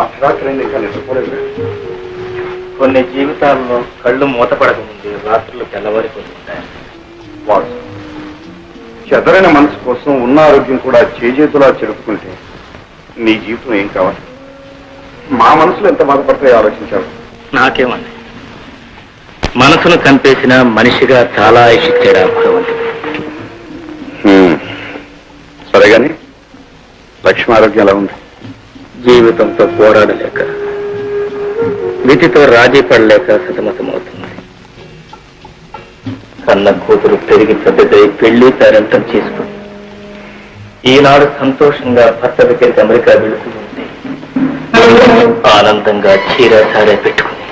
అర్ధరాత్రి ఇంకా నిద్రపోలేదు కొన్ని జీవితాల్లో కళ్ళు మూతపడక ముందే రాత్రులు తెల్లవారిపోతుంటాయి. చెదరైన మనసు కోసం ఉన్న ఆరోగ్యం కూడా చేజేతులా చెరుపుకుంటే నీ జీవితం ఏం కావాలి? మా మనసులో ఎంత బాధపడతాయో ఆలోచించావు నాకేమండి? మనసును చంపేసిన మనిషిగా చాలా ఇచ్చిచ్చాడు ఆ భగవంతుడు. సరే గాని లక్ష్మి ఆరోగ్యం ఎలా ఉంది? జీవితంతో పోరాడలేక విధితో రాజీ పడలేక సతమతమవుతుంది. కన్న కూతురు పెరిగి పెద్దదై పెళ్ళి తరంతం చేసుకుని ఈనాడు సంతోషంగా భర్త దగ్గరికి అమెరికా వెళుతుంది ఆనందంగా చీర సారే పెట్టుకుని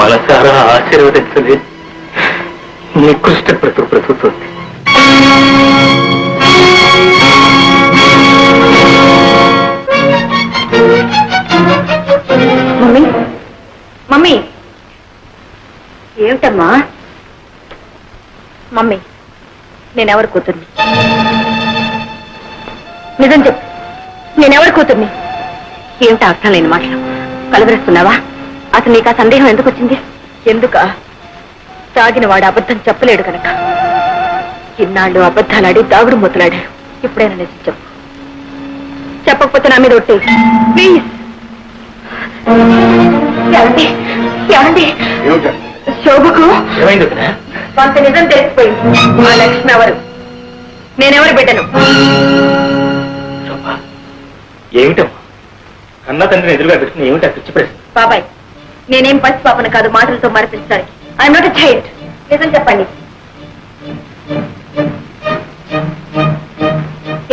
మనసారా ఆశీర్వదించలేదు. నికృష్ట బ్రతుకు బ్రతుకుతుంది. నేనెవరి కూతుర్ని? నిజం చెప్పు. నేనెవరి కూతుర్ని? ఏమిటి అర్థం లేని మాటలు? కలవరిస్తున్నావా అసలు నీకు ఆ సందేహం ఎందుకు వచ్చింది? ఎందుక? తాగిన వాడు అబద్ధం చెప్పలేడు కనుక. ఇన్నాళ్ళు అబద్ధాలాడి దాగుడు మొత్తలాడారు ఇప్పుడైనా నిజం చెప్పు. చెప్పకపోతే నా మీద ఒట్టే. ప్లీజ్. ఏమండి? శోభకు? ఏమైంది? కొంత నిజం తెలిసిపోయింది. ఆ లక్ష్మి ఎవరు? నేనెవరు బిడ్డను? ఏమిటమ్మా? కన్న తండ్రిని ఎదురుగా పెట్టుకుని ఏమిటా పిచ్చి ప్రశ్న బాబాయ్ నేనేం పసి పాపను కాదు మాటలతో మరపించడానికి. ఐఎమ్ నాట్ చైల్డ్ నిజం చెప్పండి.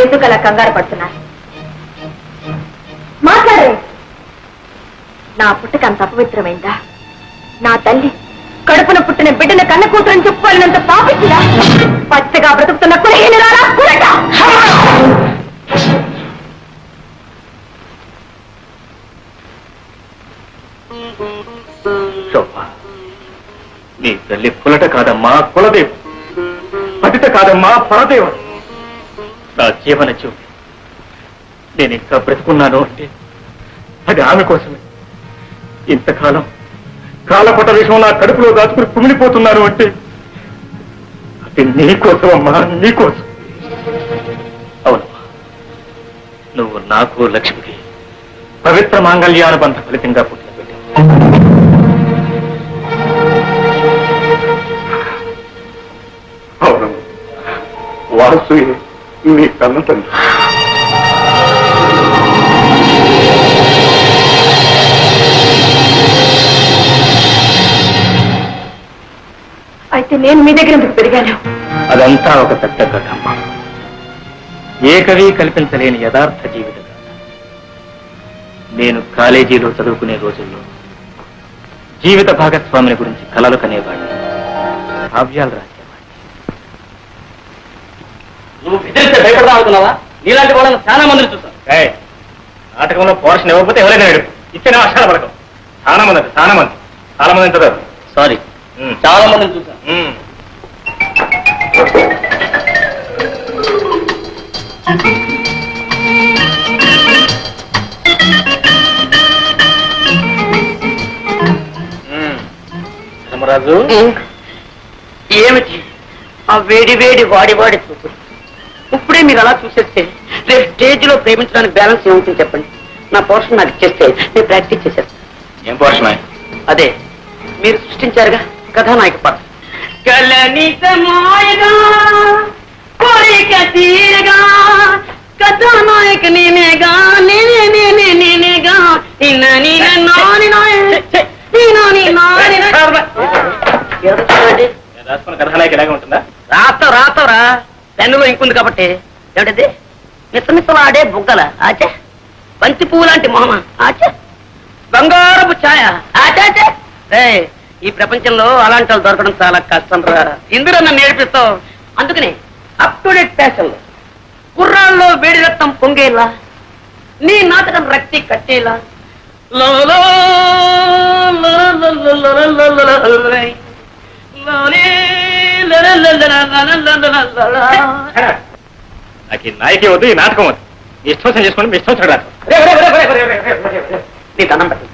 ఎందుకు అలా కంగారు పడుతున్నారు? మాట్లాడండి. నా పుట్టుక అంత అపవిత్రమైందా? నా తల్లి కడుపున పుట్టిన బిడ్డన కన్న కూతురని చెప్పుకోవాలన్నంత పాపించిరా పచ్చగా బ్రతుకుతున్న కులహీన నీ తల్లి కులట కాదమ్మా కులదేవు. పతిత కాదమ్మా పరదేవ. నా జీవన జ్యోతి నేను ఇంకా బ్రతుకున్నాను అంటే అది ఆమె కోసమే. ఇంతకాలం కాలపట విషయం నా కడుపులో దాచుకుని కుమిలిపోతున్నాను అంటే అది నీకోసం అమ్మా నీకోసం అవును. నువ్వు నాకు లక్ష్మికి పవిత్ర మాంగళ్యానుబంధ ఫలితంగా పుట్టిన బిడ్డ. అవును. వాసు మీ కన్న తండ్రి. అయితే నేను మీ దగ్గర ఎందుకు పెరిగాను? అదంతా ఒక పెద్ద కథమ్మ ఏ కవి కల్పించలేని యథార్థ జీవిత కథ. నేను కాలేజీలో చదువుకునే రోజుల్లో జీవిత భాగస్వామిని గురించి కలలు కనేవాడిని. కావ్యాలు రాసేవాడిని. నువ్వు బెదిరిస్తే భయపడదా అనుకున్నావా? నీలాంటి వాళ్ళని చాలా మందిని ఏయ్, నాటకంలో పోర్షన్ ఇవ్వకపోతే ఎవరైనా ఇచ్చిన వర్షాల పడకం చాలా మంది చాలా మంది. చాలా మంది చదవరు. సారీ. చాలా మందిని. ధర్మరాజు ఏమిటి? ఆ వేడి వేడి వాడి వాడి చూపు. ఇప్పుడే మీరు అలా చూసేస్తే రేపు స్టేజ్లో ప్రేమించడానికి బ్యాలెన్స్ ఏముంటుంది చెప్పండి? నా పోర్షన్ నాకు ఇచ్చేస్తే నేను ప్రాక్టీస్ చేసేస్తాను ఏం పోర్షన్? అదే మీరు సృష్టించారుగా? కథానాయక కలనితమాయగా కోరిక తీరగా కథానాయక నేనేగా నేనే నేనే నేనేగా నిన్న నిన్న నాని నాయ నిన్న నిన్న నాని నాయ. రాసుకున్న కథనాయక ఇలాగే ఉంటుందా? రాస్తావు రాస్తావురా పెన్నులో ఇంకుంది కాబట్టి. ఏమిటది? మిసమిసలాడే బుగ్గల. ఆచే బంతి పువ్వు లాంటి మొహమ ఆచే బంగారపు ఛాయ. ఆచాచే ఈ ప్రపంచంలో అలాంటి వాళ్ళు దొరకడం చాలా కష్టం రా ఇందులో నన్ను నేర్పిస్తావు అందుకనే అప్ టు డేట్ ఫ్యాషన్లో కుర్రాల్లో వేడి రక్తం పొంగేలా నీ నాటకం రక్తి కట్టేలా నాకు ఈ నాయకి వద్దు ఈ నాటకం వద్దు ఇష్టం చేసుకోండి మీ ఇష్టం చూడాలి నీ దండం పెట్టండి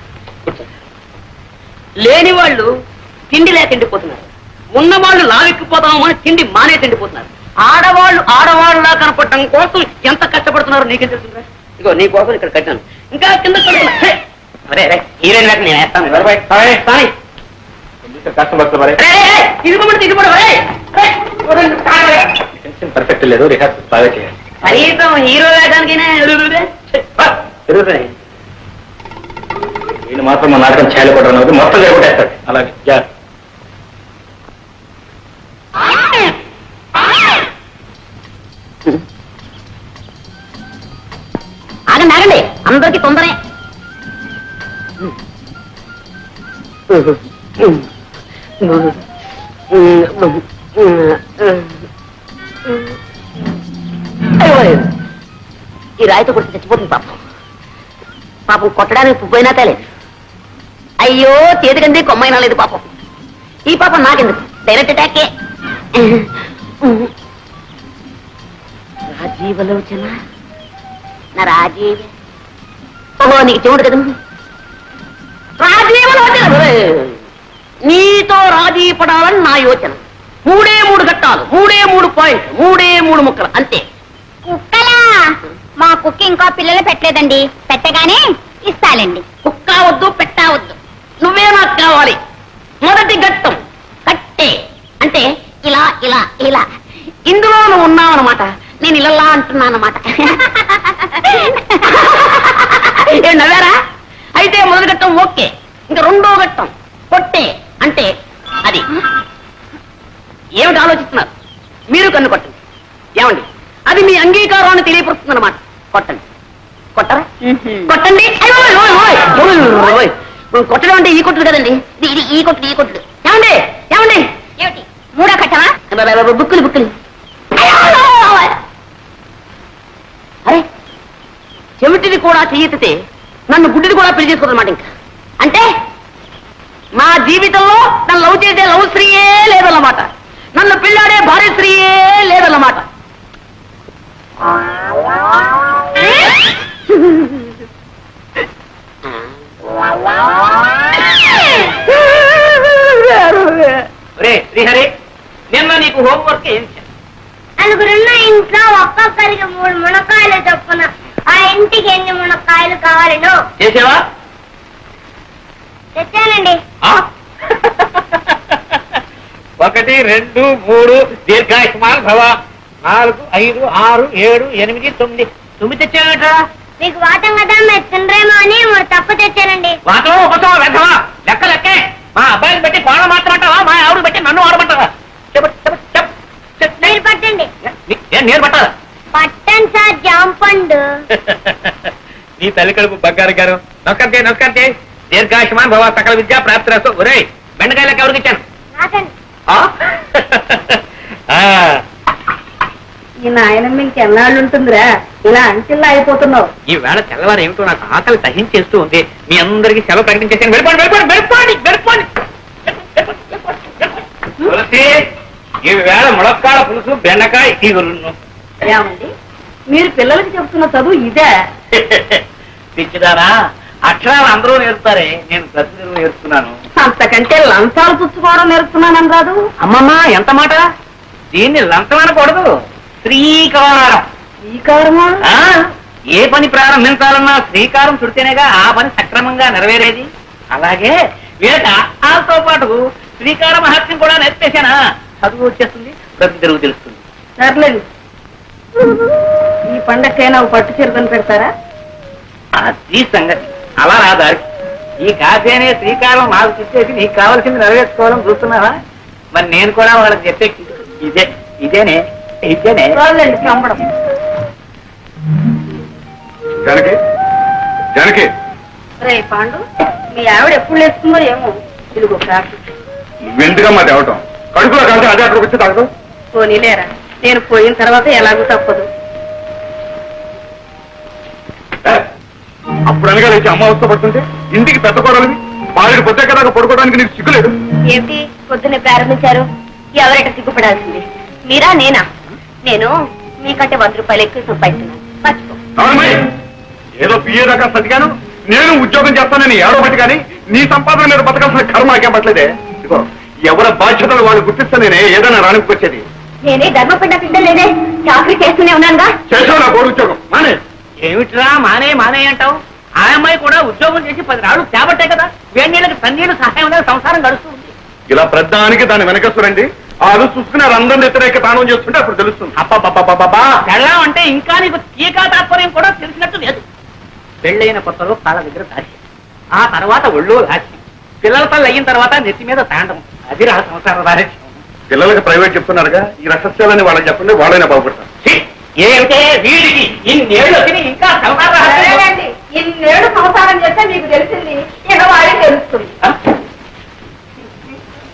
లేని వాళ్ళు తిండి లేక తిండిపోతున్నారు. ఉన్నవాళ్ళు లావెక్కిపోతాము అని తిండి మానే తిండిపోతున్నారు. ఆడవాళ్ళు ఆడవాళ్ళలా కనపడటం కోసం ఎంత కష్టపడుతున్నారో నీకు తెలుసుందా ఇగో నీ కోసం ఇక్కడ కట్టాను. ఇంకా కింద హీరోయిన్ పర్ఫెక్ట్ లేదు రిహార్సల్ బాగా చేయాలి. కనీసం హీరో వేయడానికి వీళ్ళు మాత్రం మా నాటకం చేయలేకపోవడం అన్నది మొత్తం జరగొట్టేస్తాడు అలాగే. యా ఆగండి ఆగండి. అందరికి తొందరే. ఈ రాయితో కొట్టి చచ్చిపోతుంది పాపం. పాపం కొట్టడానికి పోయినా తేలేదు. అయ్యో చేతికంది కొమ్మైనా లేదు పాపం. ఈ పాపం నాకెందుకు? డైరెక్ట్ అటాకే రాజీవలోచన నా రాజీవ. ఓహో నీకు చెవుడు కదా. రాజీవలోచన నీతో రాజీ పడాలని నా యోచన. మూడే మూడు ఘట్టాలు మూడే మూడు పాయింట్ మూడే మూడు ముక్కలు అంతే. కుక్కలా? మా కుక్క ఇంకా పిల్లలు పెట్టలేదండి. పెట్టగానే ఇస్తాలండి. కుక్క వద్దు పెట్టా వద్దు. నువ్వే నాకు కావాలి. మొదటి ఘట్టం కట్టే. అంటే ఇలా ఇలా ఇలా. ఇందులో నువ్వు ఉన్నావన్నమాట. నేను ఇలా అంటున్నానమాట ఏ నవ్వారా? అయితే మొదటి ఘట్టం ఓకే. ఇంకా రెండో ఘట్టం కొట్టే. అంటే అది. ఏమిటి ఆలోచిస్తున్నారు? మీరు కన్ను కొట్టండి. ఏమండి? అది మీ అంగీకారాన్ని తెలియపరుస్తుంది అనమాట కొట్టండి. కొట్టరా? కొట్టండి. కొట్టడం అంటే ఈ కొట్టుడు కదండి. ఇది ఈ కొట్టుడు ఈ కొట్టుడు. ఏమండి? ఏమండి? ఏమిటి? మూడో కట్టమా బుక్కులు బుక్కులు. అరే చెవిటిది కూడా చెయ్యెత్తితే నన్ను గుడ్డిది కూడా పెళ్ళి చేసుకోదన్నమాట ఇంకా. అంటే మా జీవితంలో నన్ను లవ్ చేసే లవ్ స్త్రీయే లేదన్నమాట. నన్ను పెళ్ళాడే భార్య స్త్రీయే లేదన్నమాట. హోంవర్క్ ఏం ఇచ్చాను నలుగురున్న ఇంట్లో ఒక్కొక్కరికి మూడు మునక్కాయలు చొప్పున ఆ ఇంటికి ఎన్ని మునక్కాయలు కావాలనో? చేసావా? తెచ్చానండి. ఆ? ఒకటి రెండు మూడు దీర్ఘాయుష్మాన్ భవ నాలుగు ఐదు ఆరు ఏడు ఎనిమిది తొమ్మిది. తొమ్మిది తెచ్చావేట్రా? మీకు వాటం కదా మీరు తినరేమో అని మూడు తప్పు తెచ్చానండి. వాటం ఒకటో వెంటవా లెక్క లెక్కే మా అబ్బాయిని పెట్టి కోణ మాత్రమంటావా మా ఆవిడ పెట్టి నన్ను ఆడమంటావా చెప్పు చెప్పు చెప్పు చెప్పు. మీరు పట్టండి నీ- ఏం నేను పట్టాలా? పట్టండి సార్ జాంపండు నీ తల్లి కడుపు బంగారు గారు. నమస్కారం చేయి నమస్కారం చేయి దీర్ఘాయుష్మాన్ భవ సకల విద్యా ప్రాప్తి రస్తు ఒరే బెండకాయ లెక్క ఎవరికి ఇచ్చాను? నాకండి ఆ? ఆ, ఈ నాయనమ్మ ఇంకెన్నాళ్ళు ఉంటుందిరా? ఇలా అంటిల్లా అయిపోతున్నావు. ఈ వేళ తెల్లవారు ఏమిటో నాకు ఆకలి దహించేస్తూ ఉంది. మీ అందరికీ సెలవు ప్రకటించేసాను వెళ్ళిపోండి వెళ్ళిపోండి వెళ్ళిపోండి వెళ్ళిపోండి. తులసి! ఈ వేళ ములక్కాడ పులుసు బెండకాయ ఇగురును ఏమండి? మీరు పిల్లలకి చెప్తున్న చదువు ఇదే. పిచ్చిదానా అక్షరాలు అందరూ నేర్పుతారే. నేను ప్రతిదినం నేర్చుకున్నాను అంతకంటే లంచాలు పుచ్చుకోవడం నేర్పుతున్నానని రాదు. అమ్మమ్మ ఎంత మాట? దీన్ని లంచం అనకూడదు. శ్రీకారం. శ్రీకారమా? ఆ, ఏ పని ప్రారంభించాలన్నా శ్రీకారం చుడితేనేగా ఆ పని సక్రమంగా నెరవేరేది. అలాగే వీళ్ళకి ఆతో పాటు శ్రీకార మహత్యం కూడా నేర్పేశానా? చదువు వచ్చేస్తుంది బ్రతుకు తెరుగు తెలుస్తుంది. సర్లేండి ఈ పండక్కైనా ఓ పట్టు చీరకొని పెడతారా? అది సంగతి. అలా రా దారికి. ఈ కాఫీ అనే శ్రీకారం నాకు చెప్పేసి నీకు కావాల్సింది నెరవేర్చుకోవాలని చూస్తున్నావా? మరి నేను కూడా వాళ్ళకి చెప్పే ఇదే ఇదేనే ఇదేనే. చంపడం జనకి జనకి. రే పాండు మీ ఆవిడ ఎప్పుడు లేస్తుందో ఏమో. ఇదిగో కాఫీ నువ్వెందుకమ్మా తేవటం కడుపులో కలిసి అదే అక్కడికి వచ్చి తాగదు పోనీలేరా. నేను పోయిన తర్వాత ఎలాగూ తప్పదు. అప్పుడు అనగా లేచి అమ్మ అవస్థ పడుతుంటే ఇంటికి పెద్ద కొడాలి బాలుడి పొద్దుకేదాకా పడుకోవడానికి నీకు సిగ్గులేదు? ఏమిటి? పొద్దున్నే ప్రారంభించారు. ఎవరైట సిగ్గుపడాల్సింది. మీరా నేనా? నేను మీకంటే వంద రూపాయలు ఎక్కువ సంపాదిస్తున్నాను మర్చిపో. ఏదో బిఏ దాకా సతిగాను నేను ఉద్యోగం చేస్తానని ఏడవబట్టి కానీ నీ సంపాదన మీద బతకాల్సిన కర్మ పట్టలేదే. ఇదిగో. ఎవరి బాధ్యతలు వాళ్ళు గుర్తిస్తే నేనే ఏదైనా రానికొచ్చేది నేనే ధర్మపడ్డ పిల్లలేనే చాకరీ చేస్తూనే ఉన్నానుగా. చేసావు నా కోడి ఉద్యోగం మానే. ఏమిట్రా మానే మానే అంటావు? ఆ అమ్మాయి కూడా ఉద్యోగం చేసి పది రాళ్ళు తేబట్టే కదా? వేడి నీళ్ళకి తన్నీళ్ళు సహాయం సంసారం గడుస్తూ ఉంది ఇలా ప్రధానికి దాని వెనకస్తురండి వాళ్ళు చూసుకున్నారు అందరిని వ్యతిరేక తానం చేస్తుంటే అప్పుడు తెలుస్తుంది. అబ్బా పెళ్ళాం అంటే ఇంకా నీకు తీకా తాత్పర్యం కూడా తెలిసినట్టు లేదు. పెళ్ళైన కొత్తలో కాళ్ళ దగ్గర దాచి ఆ తర్వాత ఒళ్ళు దాచి పిల్లల తల్లి అయిన తర్వాత నెత్తి మీద తాండం అది రా సంసార దారిద్ర్యం. పిల్లలకి ప్రైవేట్ చెప్తున్నారుగా ఈ రహస్యాలని వాళ్ళకి చెప్పండి వాళ్ళైనా బాగుపడతారు ఛీ, ఏమిటే వీడికి ఇన్నేళ్ళు వచ్చి ఇంకా సంసార రహస్యం? ఇన్నేడు సంసారం చేస్తే మీకు తెలిసింది ఇక వాళ్ళకి తెలుస్తుంది?